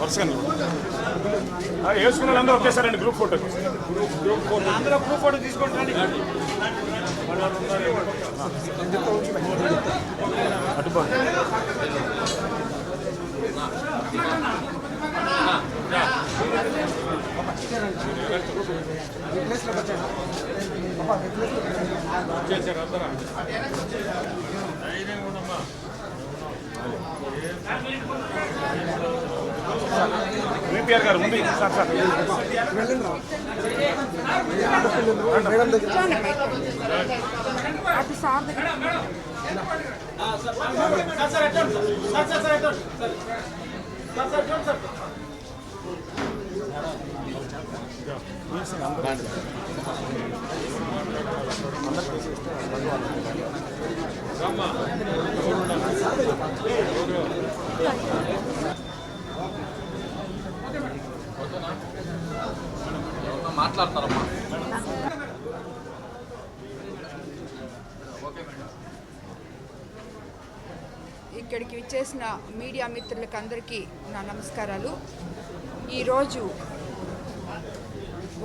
వరుసగా నిలబడు. వేసుకున్న వాళ్ళందరూ ఒకేసారండి గ్రూప్ గ్రూప్ ఫోటో అందరూ గ్రూప్ ఫోటో తీసుకుంటాండి అటుపా చేశారు అందరూ ధైర్యంగా ఉండమ్మా విపిఆర్ గారు ముందు సార్ సార్. అటు సార్ దగ్గర మాట్లాడతారమ్మా. ఇక్కడికి విచ్చేసిన మీడియా మిత్రులకు అందరికీ నా నమస్కారాలు. ఈరోజు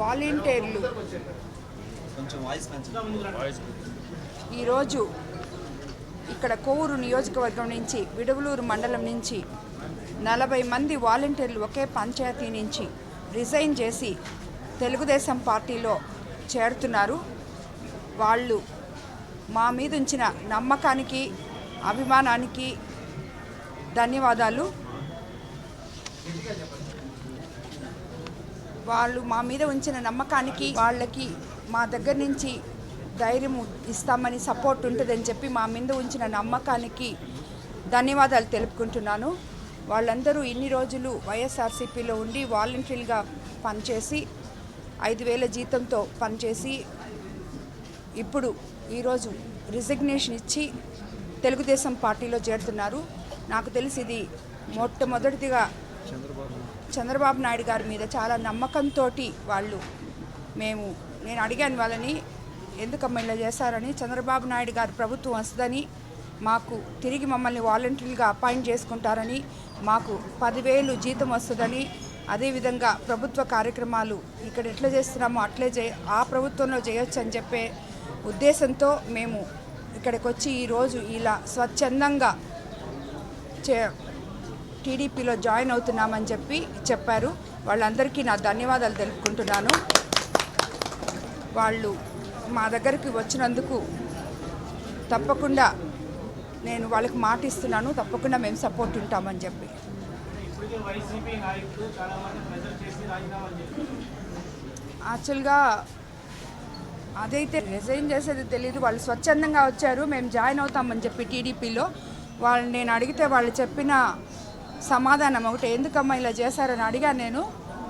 వాలంటీర్లు కొంచెం వాయిస్ పెంచండి ఈరోజు ఇక్కడ కోవూరు నియోజకవర్గం నుంచి విడవలూరు మండలం నుంచి నలభై మంది వాలంటీర్లు ఒకే పంచాయతీ నుంచి రిజైన్ చేసి తెలుగుదేశం పార్టీలో చేరుతున్నారు. వాళ్ళు మా మీద ఉంచిన నమ్మకానికి అభిమానానికి ధన్యవాదాలు. వాళ్ళు మా మీద ఉంచిన నమ్మకానికి వాళ్ళకి మా దగ్గర నుంచి ధైర్యం ఇస్తామని సపోర్ట్ ఉంటుందని చెప్పి మా మీద ఉంచిన నమ్మకానికి ధన్యవాదాలు తెలుపుకుంటున్నాను. వాళ్ళందరూ ఇన్ని రోజులు వైఎస్ఆర్సీపీలో ఉండి వాలంటీర్గా పనిచేసి ఐదు వేల జీతంతో పనిచేసి ఇప్పుడు ఈరోజు రిజిగ్నేషన్ ఇచ్చి తెలుగుదేశం పార్టీలో చేరుతున్నారు. నాకు తెలిసి ఇది మొట్టమొదటిగా చంద్రబాబు నాయుడు గారి మీద చాలా నమ్మకంతో వాళ్ళు మేము నేను అడిగాను వాళ్ళని ఎందుకమ్మ ఇలా చేశారని చంద్రబాబు నాయుడు గారి ప్రభుత్వం వస్తుందని మాకు తిరిగి మమ్మల్ని వాలంటీర్లుగా అపాయింట్ చేసుకుంటారని మాకు పదివేలు జీతం వస్తుందని అదేవిధంగా ప్రభుత్వ కార్యక్రమాలు ఇక్కడ ఎట్లా చేస్తున్నామో అట్లే చే ఆ ప్రభుత్వంలో చేయొచ్చు అని చెప్పే ఉద్దేశంతో మేము ఇక్కడికి వచ్చి ఈరోజు ఇలా స్వచ్ఛందంగా చే టీడీపీలో జాయిన్ అవుతున్నామని చెప్పి చెప్పారు. వాళ్ళందరికీ నా ధన్యవాదాలు తెలుపుకుంటున్నాను. వాళ్ళు మా దగ్గరికి వచ్చినందుకు తప్పకుండా నేను వాళ్ళకి మాట ఇస్తున్నాను తప్పకుండా మేము సపోర్ట్ ఉంటామని చెప్పి. యాక్చువల్గా అదైతే రిజైన్ చేసేది తెలియదు వాళ్ళు స్వచ్ఛందంగా వచ్చారు. మేము జాయిన్ అవుతామని చెప్పి టీడీపీలో వాళ్ళు నేను అడిగితే వాళ్ళు చెప్పిన సమాధానం ఒకటి ఎందుకమ్మా ఇలా చేశారని అడిగాను నేను.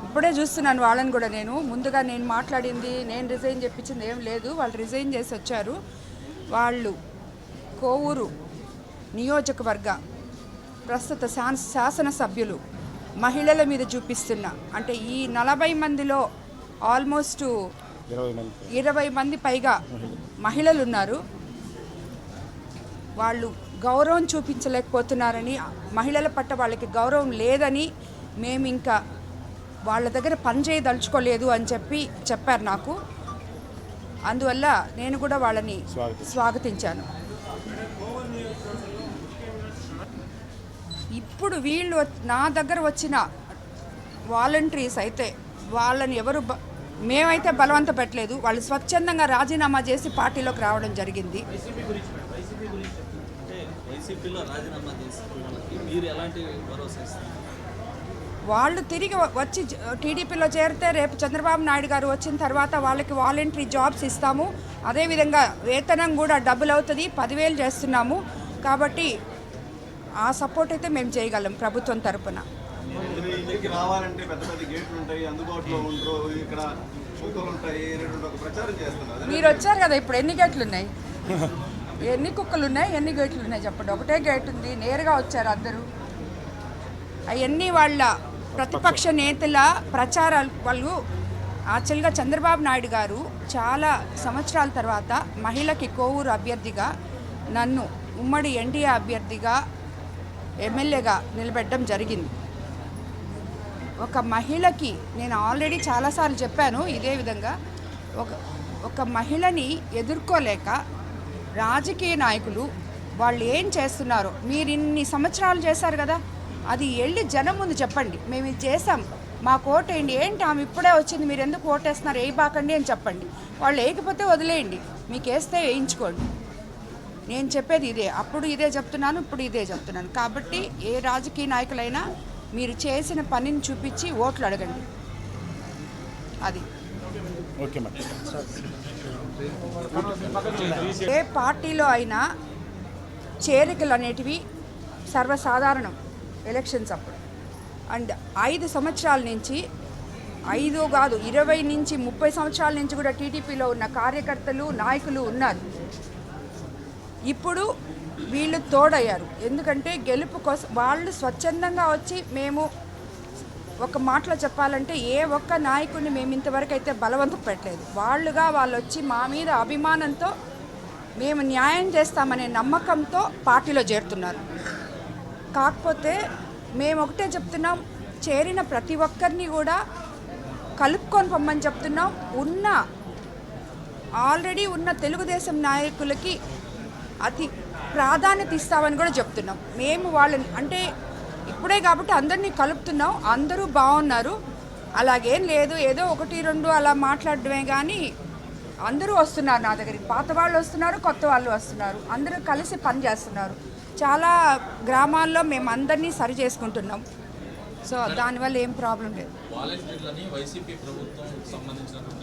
ఇప్పుడే చూస్తున్నాను వాళ్ళని కూడా నేను. ముందుగా నేను మాట్లాడింది నేను రిజైన్ చెప్పించింది ఏం లేదు. వాళ్ళు రిజైన్ చేసి వచ్చారు. వాళ్ళు కోవూరు నియోజకవర్గ ప్రస్తుత శాస శాసనసభ్యులు మహిళల మీద చూపిస్తున్న అంటే ఈ నలభై మందిలో ఆల్మోస్ట్ ఇరవై మంది. పైగా మహిళలు. ఉన్నారు వాళ్ళు గౌరవం చూపించలేకపోతున్నారని మహిళల పట్ల వాళ్ళకి గౌరవం లేదని మేము ఇంకా వాళ్ళ దగ్గర పని చేయదలుచుకోలేదు అని చెప్పి చెప్పారు నాకు. అందువల్ల నేను కూడా వాళ్ళని. స్వాగతించాను. ఇప్పుడు వీళ్ళు నా దగ్గర వచ్చిన వాలంటీర్స్ అయితే వాళ్ళని ఎవరు బ- మేమైతే బలవంత పెట్టలేదు. వాళ్ళు స్వచ్ఛందంగా రాజీనామా చేసి పార్టీలోకి రావడం జరిగింది. వాళ్ళు తిరిగి వచ్చి టీడీపీలో చేరితే రేపు చంద్రబాబు నాయుడు గారు వచ్చిన తర్వాత వాళ్ళకి వాలంటరీ జాబ్స్ ఇస్తాము. అదేవిధంగా వేతనం కూడా డబుల్ అవుతుంది. పదివేలు చేస్తున్నాము. కాబట్టి ఆ సపోర్ట్ అయితే మేము చేయగలం ప్రభుత్వం తరపున. మీరు ఇక్కడికి రావాలంటే పెద్ద పెద్ద గేట్లు ఉంటాయి అందుబాటులో ఉండరు ఇక్కడ కుక్కలు ఉంటాయి రెండు ఒక ప్రచారం చేస్తున్నారు. మీరు వచ్చారు కదా ఇప్పుడు ఎన్ని గేట్లు ఉన్నాయి? ఎన్ని కుక్కలు ఉన్నాయి ఎన్ని గేట్లు ఉన్నాయి చెప్పండి. ఒకటే గేట్ ఉంది నేరుగా వచ్చారు అందరూ. అవన్నీ వాళ్ళ ప్రతిపక్ష నేతల ప్రచారాలు. వాళ్ళు యాక్చువల్గా చంద్రబాబు నాయుడు గారు చాలా సంవత్సరాల తర్వాత మహిళకి కోవూరు అభ్యర్థిగా నన్ను ఉమ్మడి ఎన్డీఏ అభ్యర్థిగా ఎమ్మెల్యేగా నిలబెట్టడం జరిగింది. ఒక మహిళకి నేను ఆల్రెడీ చాలాసార్లు చెప్పాను ఇదే విధంగా. ఒక ఒక మహిళని ఎదుర్కోలేక రాజకీయ నాయకులు వాళ్ళు ఏం చేస్తున్నారో మీరు ఇన్ని సంవత్సరాలు చేశారు కదా అది వెళ్ళి జనం ముందు చెప్పండి. మేము ఇది చేసాం మా కోటేయండి ఏంటి? ఆమె ఇప్పుడే వచ్చింది మీరు ఎందుకు ఓటేస్తున్నారు? వేయబాకండి అని చెప్పండి. వాళ్ళు వేయకపోతే వదిలేయండి. మీకు వేస్తే వేయించుకోండి. నేను చెప్పేది ఇదే. అప్పుడు ఇదే చెప్తున్నాను ఇప్పుడు ఇదే చెప్తున్నాను. కాబట్టి ఏ రాజకీయ నాయకులైనా మీరు చేసిన పనిని చూపించి ఓట్లు అడగండి. అది. ఏ పార్టీలో అయినా చేరికలు అనేటివి సర్వసాధారణం ఎలక్షన్స్ అప్పుడు. అండ్ ఐదు సంవత్సరాల నుంచి ఐదు కాదు ఇరవై నుంచి ముప్పై సంవత్సరాల నుంచి కూడా టీడీపీలో ఉన్న కార్యకర్తలు నాయకులు ఉన్నారు. ఇప్పుడు వీళ్ళు తోడయ్యారు. ఎందుకంటే గెలుపు కోసం వాళ్ళు స్వచ్ఛందంగా వచ్చి మేము ఒక మాటలో చెప్పాలంటే ఏ ఒక్క నాయకుడిని మేము ఇంతవరకు అయితే బలవంతం పెట్టలేదు. వాళ్ళుగా వాళ్ళు వచ్చి మా మీద అభిమానంతో మేము న్యాయం చేస్తామనే నమ్మకంతో పార్టీలో చేరుతున్నారు. కాకపోతే మేము ఒకటే చెప్తున్నాం చేరిన ప్రతి ఒక్కరిని కూడా కలుపుకొని పొమ్మని చెప్తున్నాం. ఉన్న ఆల్రెడీ ఉన్న తెలుగుదేశం నాయకులకి అతి ప్రాధాన్యత ఇస్తామని కూడా చెప్తున్నాం. మేము వాళ్ళని అంటే ఇప్పుడే కాబట్టి అందరినీ కలుపుతున్నాం. అందరూ బాగున్నారు. అలాగేం లేదు. ఏదో ఒకటి రెండు అలా మాట్లాడడమే కానీ అందరూ వస్తున్నారు నా దగ్గరికి. పాత వాళ్ళు వస్తున్నారు కొత్త వాళ్ళు వస్తున్నారు. అందరూ కలిసి పని చేస్తున్నారు. చాలా గ్రామాల్లో మేము అందరినీ సరి చేసుకుంటున్నాం. సో దానివల్ల ఏం ప్రాబ్లం లేదు.